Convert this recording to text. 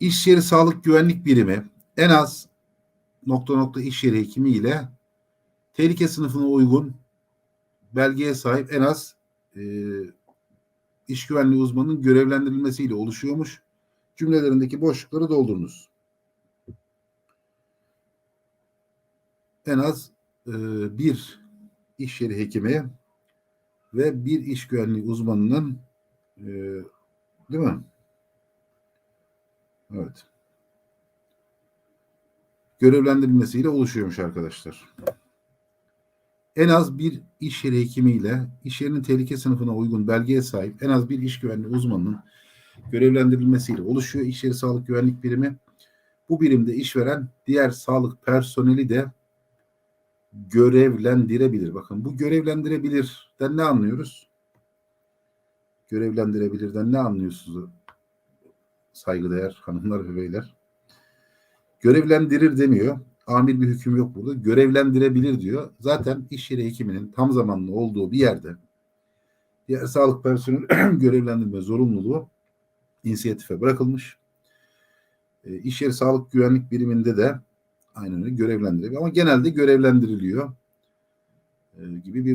iş yeri sağlık güvenlik birimi en az nokta nokta iş yeri hekimi ile tehlike sınıfına uygun belgeye sahip en az e, iş güvenliği uzmanının görevlendirilmesiyle oluşuyormuş. Cümlelerindeki boşlukları doldurunuz. En az e, bir iş yeri hekimi ve bir iş güvenliği uzmanının e, değil mi? Evet. Görevlendirilmesiyle oluşuyormuş arkadaşlar. En az bir iş yeri hekimiyle iş yerinin tehlike sınıfına uygun belgeye sahip en az bir iş güvenliği uzmanının görevlendirilmesiyle oluşuyor. İş yeri sağlık güvenlik birimi. Bu birimde işveren diğer sağlık personeli de görevlendirebilir. Bakın bu görevlendirebilirden ne anlıyoruz? Görevlendirebilirden ne anlıyorsunuz? Saygıdeğer hanımlar ve beyler. Görevlendirir demiyor. Amir bir hüküm yok burada. Görevlendirebilir diyor. Zaten iş yeri hekiminin tam zamanlı olduğu bir yerde diğer sağlık personeli görevlendirme zorunluluğu inisiyatife bırakılmış. E, iş yeri sağlık güvenlik biriminde de aynen öyle. Ama genelde görevlendiriliyor e, gibi bir